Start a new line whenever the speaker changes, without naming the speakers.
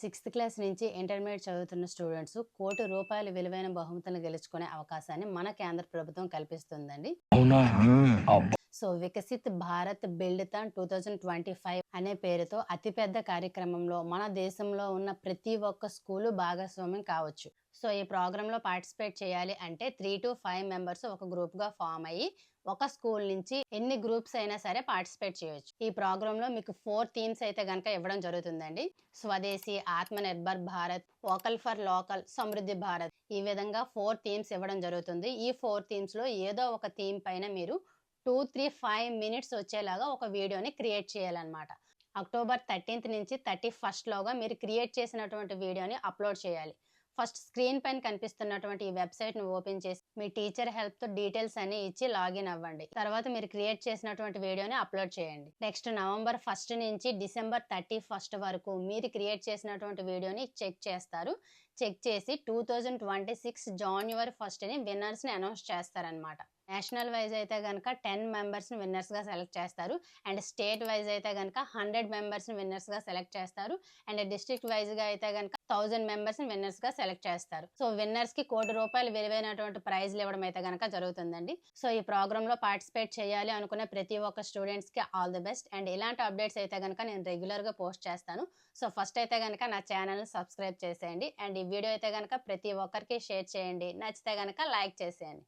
Sixth class నుంచి intermediate చదువుతున్న students కోటి రూపాయల విలువైన బహుమతులను గెలుచుకునే అవకాశాన్ని మన కేంద్ర ప్రభుత్వం కల్పిస్తుందండి. So Viksit Bharat buildathon two thousand twenty five అనే పేరుతో అతిపెద్ద కార్యక్రమంలో మన దేశంలో ఉన్న ప్రతి ఒక్క స్కూలు భాగస్వామ్యం కావచ్చు. సో ఈ ప్రోగ్రాంలో పార్టిసిపేట్ చేయాలి అంటే త్రీ టు ఫైవ్ మెంబర్స్ ఒక గ్రూప్గా ఫామ్ అయ్యి ఒక స్కూల్ నుంచి ఎన్ని గ్రూప్స్ అయినా సరే పార్టిసిపేట్ చేయొచ్చు. ఈ ప్రోగ్రాంలో మీకు ఫోర్ థీమ్స్ అయితే కనుక ఇవ్వడం జరుగుతుందండి. Swadeshi Atmanirbhar Bharat vocal for local Samriddhi Bharat. ఈ విధంగా ఫోర్ థీమ్స్ ఇవ్వడం జరుగుతుంది. ఈ ఫోర్ థీమ్స్లో ఏదో ఒక థీమ్ పైన మీరు టూ త్రీ ఫైవ్ మినిట్స్ వచ్చేలాగా ఒక వీడియోని క్రియేట్ చేయాలన్నమాట. అక్టోబర్ థర్టీన్త్ నుంచి థర్టీ ఫస్ట్లోగా మీరు క్రియేట్ చేసినటువంటి వీడియోని అప్లోడ్ చేయాలి. ఫస్ట్ స్క్రీన్ పైన కనిపిస్తున్నటువంటి ఈ వెబ్సైట్ను ఓపెన్ చేసి మీ టీచర్ హెల్ప్తో డీటెయిల్స్ అన్ని ఇచ్చి లాగిన్ అవ్వండి. తర్వాత మీరు క్రియేట్ చేసినటువంటి వీడియోని అప్లోడ్ చేయండి. నెక్స్ట్ నవంబర్ ఫస్ట్ నుంచి డిసెంబర్ థర్టీ ఫస్ట్ వరకు మీరు క్రియేట్ చేసినటువంటి వీడియోని చెక్ చేస్తారు. చెక్ చేసి two thousand twenty six January ఫస్ట్ని విన్నర్స్ని అనౌన్స్ చేస్తారనమాట నేషనల్ వైజ్ అయితే కనుక టెన్ మెంబర్స్ని విన్నర్స్గా సెలెక్ట్ చేస్తారు. అండ్ స్టేట్ వైజ్ అయితే కనుక హండ్రెడ్ మెంబర్స్ని విన్నర్స్గా సెలెక్ట్ చేస్తారు. అండ్ డిస్ట్రిక్ట్ వైజ్గా అయితే కనుక థౌజండ్ మెంబర్స్ని విన్నర్స్గా సెలెక్ట్ చేస్తారు. సో విన్నర్స్కి కోటి రూపాయలు విలువైనటువంటి ప్రైజ్లు ఇవ్వడం అయితే కనుక జరుగుతుందండి. సో ఈ ప్రోగ్రాంలో పార్టిసిపేట్ చేయాలి అనుకునే ప్రతి ఒక్క స్టూడెంట్స్కి ఆల్ ది బెస్ట్ అండ్ ఇలాంటి అప్డేట్స్ అయితే కనుక నేను రెగ్యులర్గా పోస్ట్ చేస్తాను. సో ఫస్ట్ అయితే కనుక నా ఛానల్ని సబ్స్క్రైబ్ చేసేయండి. అండ్ ఈ వీడియో అయితే కనుక ప్రతి ఒక్కరికి షేర్ చేయండి. నచ్చితే కనుక లైక్ చేసేయండి.